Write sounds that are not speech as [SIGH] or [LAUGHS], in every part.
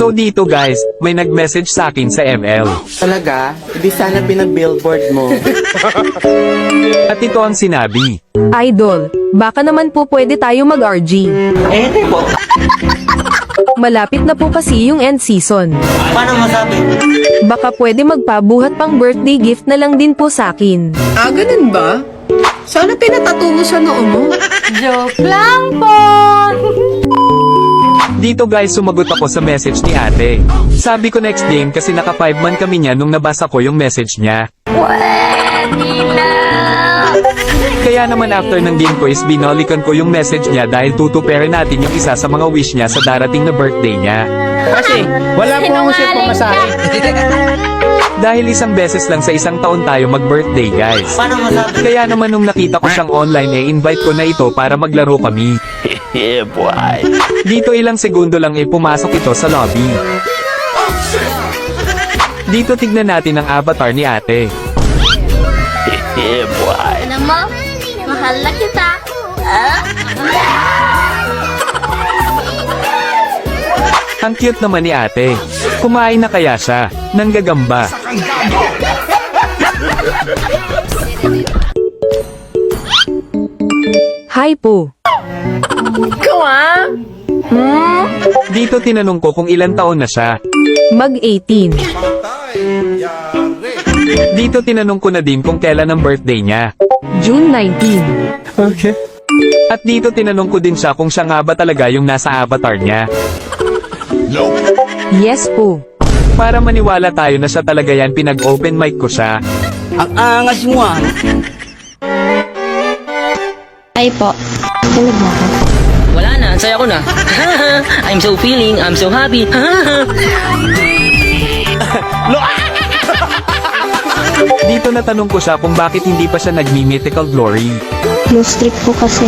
So dito guys, may nag-message sa akin sa ML. Talaga? Hindi sana pinag-billboard mo. [LAUGHS] At ito ang sinabi. Idol, baka naman po pwede tayo mag-RG. eh, hindi po. Malapit na po kasi yung end season. Paano masabi? Baka pwede magpabuhat pang birthday gift na lang din po sa akin. Ah, ganun ba? Sana pinatato mo sa noo mo. [LAUGHS] Joke lang po! Dito guys sumagot ako sa message ni ate. Sabi ko next game kasi naka 5 man kami niya nung nabasa ko yung message niya. Kaya naman after ng game ko is binalikan ko yung message niya dahil tutuperin natin yung isa sa mga wish niya sa darating na birthday niya. Kasi, wala po akong share pamasahe. Dahil isang beses lang sa isang taon tayo mag-birthday guys. Kaya naman nung nakita ko siyang online eh invite ko na ito para maglaro kami. [LAUGHS] Boy. Dito ilang segundo lang eh pumasok ito sa lobby. Dito tignan natin ang avatar ni ate. Boy. Alam mo, mahal na kita. Ah? Ang cute naman ni ate. Kumain na kaya siya? Nanggagamba. Hi po. Dito tinanong ko kung ilan taon na siya. Mag-18. Dito tinanong ko na din kung kailan ang birthday niya. June 19. At dito tinanong ko din siya kung siya nga ba talaga yung nasa avatar niya. Yes po. Para maniwala tayo na siya talaga yan pinag-open mic ko siya. Ang angas mo ah. Ay po. Tulog mo ako. Wala na, ang saya ko na. [LAUGHS] I'm so feeling, I'm so happy. [LAUGHS] [LAUGHS] Dito natanong ko siya kung bakit hindi pa siya nagmi-mythical glory. Loose trip po kasi.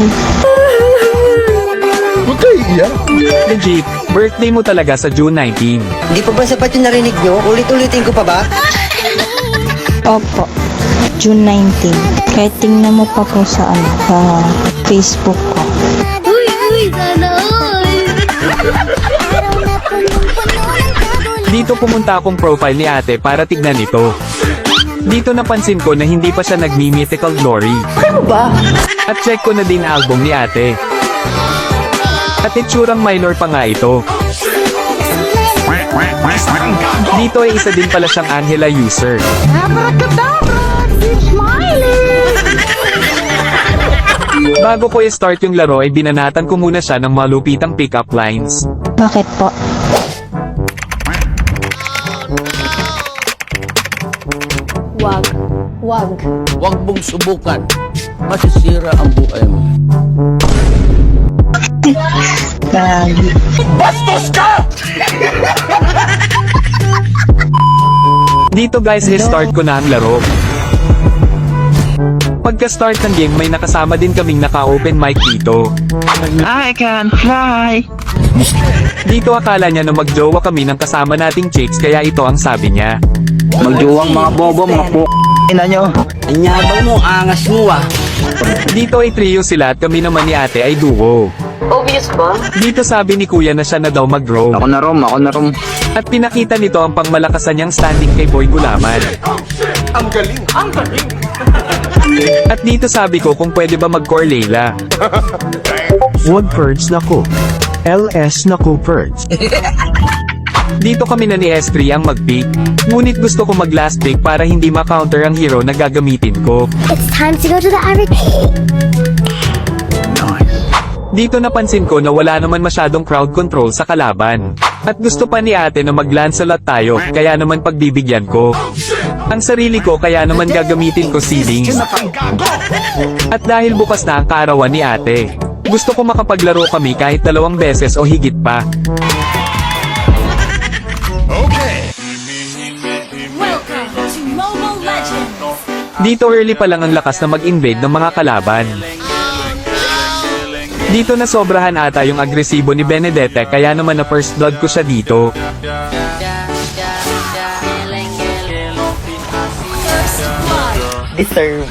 Legit, birthday mo talaga sa June 19. Di pa ba sapat yung narinig nyo? Ulit-ulitin ko pa ba? Opo. June 19. Kahit tingnan mo pa po sa ano, sa Facebook ko. Uy, uy, sana all. Dito pumunta akong profile ni ate para tignan ito. Dito napansin ko na hindi pa siya nagmi-mythical glory. Ano ba? At check ko na din album ni ate. At itsurang minor pa nga ito. Dito ay isa din pala siyang Angela user. Bago ko i-start yung laro ay binanatan ko muna siya ng malupitang pick-up lines. Bakit po? Wag. Wag. Huwag mong subukan. Masisira ang buhay mo. Gagi. Dito guys, i-start ko na ang laro. Pagka-start ng game, may nakasama din kaming naka-open mic dito. I can fly. Dito akala niya na magjowa kami ng kasama nating chicks kaya ito ang sabi niya. Magduwang mga bobo, mga po. Ina nyo. Anyabang mo, angas mo ah. Dito ay trio sila at kami naman ni ate ay duo. Obvious ba? Dito sabi ni kuya na siya na daw mag-grow. Ako na rom, ako na rom. At pinakita nito ang pangmalakasan niyang standing kay Boy Gulaman. At dito sabi ko kung pwede ba mag-core Layla. [LAUGHS] Wag perds na ko. LS na ko perds. Dito kami na ni S3 ang mag-pick. Ngunit gusto ko mag-last pick para hindi ma-counter ang hero na gagamitin ko. It's time to go to the Irish. Dito napansin ko na wala naman masyadong crowd control sa kalaban. At gusto pa ni ate na mag-Lancelot tayo, kaya naman pagbibigyan ko. Ang sarili ko kaya naman gagamitin ko ceilings. At dahil bukas na ang kaarawan ni ate, gusto ko makapaglaro kami kahit dalawang beses o higit pa. Dito early pa lang ang lakas na mag-invade ng mga kalaban. Dito na sobrahan ata yung agresibo ni Benedette kaya naman na first blood ko siya dito. Deserve.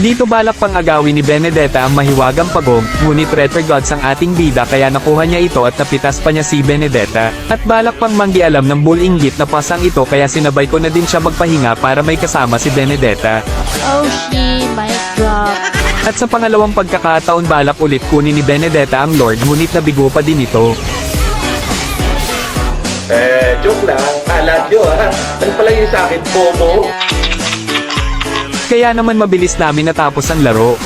Dito balak pang agawin ni Benedetta ang mahiwagang pagong, ngunit retrogrades ang ating bida kaya nakuha niya ito at napitas pa niya si Benedetta. At balak pang manggialam ng bull-inggit na pasang ito kaya sinabay ko na din siya magpahinga para may kasama si Benedetta. Oh, she might drop. At sa pangalawang pagkakataon balak ulit kunin ni Benedetta ang Lord ngunit nabigo pa din ito. Eh, joke lang. Kala nyo ha. Ano pala yung sa akin, Momo? Kaya naman mabilis namin natapos ang laro.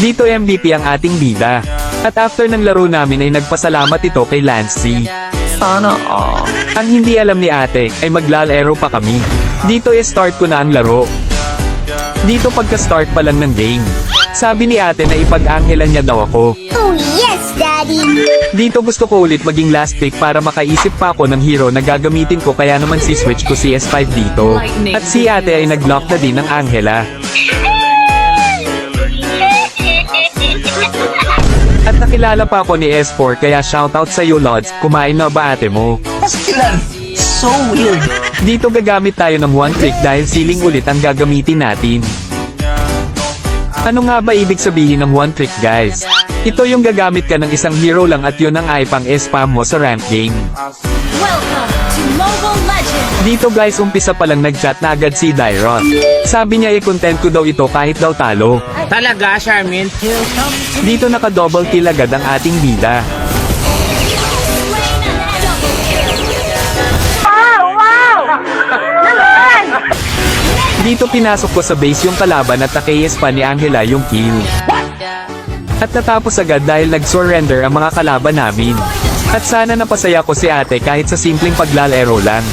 Dito MVP ang ating bida. At after ng laro namin ay nagpasalamat ito kay Lancey. Sana all. Ang hindi alam ni ate ay maglalaro pa kami. Dito i-start ko na ang laro. Dito pagka-start pa lang ng game. Sabi ni ate na ipag-anghelan niya daw ako. Oh, yes, Daddy. Dito gusto ko ulit maging last pick para makaisip pa ako ng hero na gagamitin ko kaya naman si switch ko si S5 dito. At si ate ay nag-lock na din ng Angela. Nakilala pa ako ni S4 kaya shoutout sa iyo Lods, kumain na ba ate mo? Pastilan. So weird. Dito gagamit tayo ng one trick dahil ceiling ulit ang gagamitin natin. Ano nga ba ibig sabihin ng one trick guys? Ito yung gagamit ka ng isang hero lang at yun ang ay pang spam mo sa rank game. Welcome to Mobile Legends. Dito guys umpisa pa lang nagchat na agad si Dairon. Sabi niya i-content ko daw ito kahit daw talo. Talaga, Charmin? Dito naka-double kill agad ang ating bida. Dito pinasok ko sa base yung kalaban at nakayes pa ni Angela yung kill. At natapos agad dahil nag-surrender ang mga kalaban namin. At sana napasaya ko si ate kahit sa simpleng paglalaro lang.